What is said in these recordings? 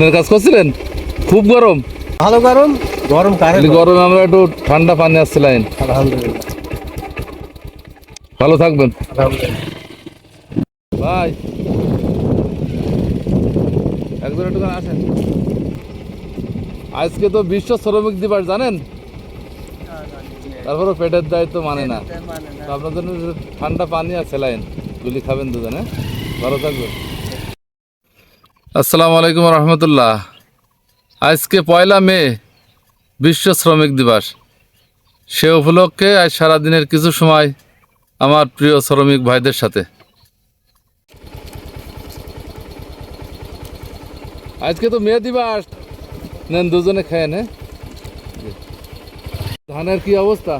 কাজ করছিলেন? খুব গরম। ভালো গরম গরম কারে এই গরমে। আমরা একটু ঠান্ডা পানি আসছিলেন আলহামদুলিল্লাহ। ভালো থাকবেন। ভাই। একজন একটু আসেন। আজকে তো বিশ্ব শ্রমিক দিবস জানেন? তারপরে পেটের দায়িত্ব মানে না। তো আপনার জন্য ঠান্ডা পানি আর স্যালাইন গুলি খাবেন দুজনে ভালো থাকবেন। আসসালামু আলাইকুম রহমতুল্লাহ। আজকে পয়লা মে বিশ্ব শ্রমিক দিবস। সে উপলক্ষে আজ সারাদিনের কিছু সময় আমার প্রিয় শ্রমিক ভাইদের সাথে। আজকে তো মে দিবস। নেন দুজনে খেয়ে নে। ধানের কি অবস্থা?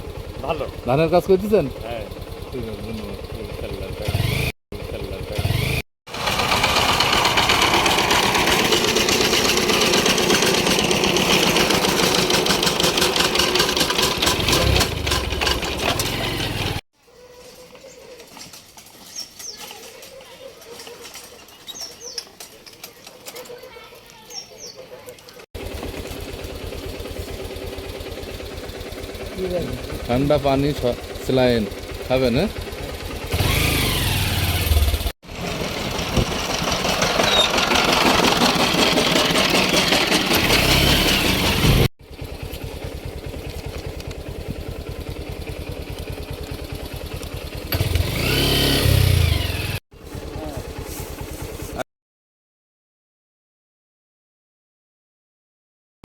ভালো। ধানের কাজ করতেছেন? হ্যাঁ। ঠিক আছে ধন্যবাদ। ঠান্ডা পানি স্যালাইন খাবেন হ্যাঁ?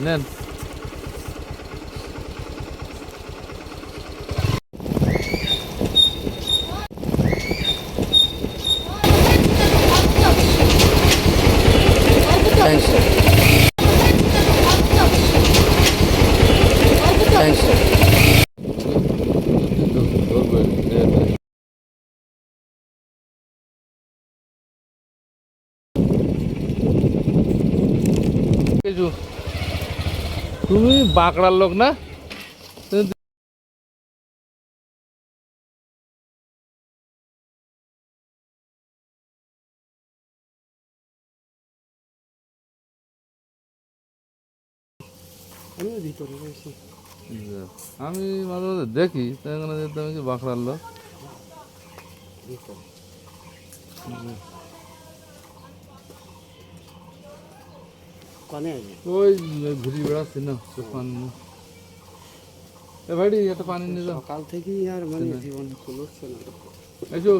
নেন। কিছু তুমি বাঁকড়ার লোক না? আমি মাঝে মাঝে দেখি তাই আমি কি বাঁকড়ার লোক? কনে আছে ওই ঘুরি বেড়াচ্ছি না নেই। এ ভাইডি একটা পানি নিয়ে সকাল থেকেই আর মানে জীবন খুলছে না। এসো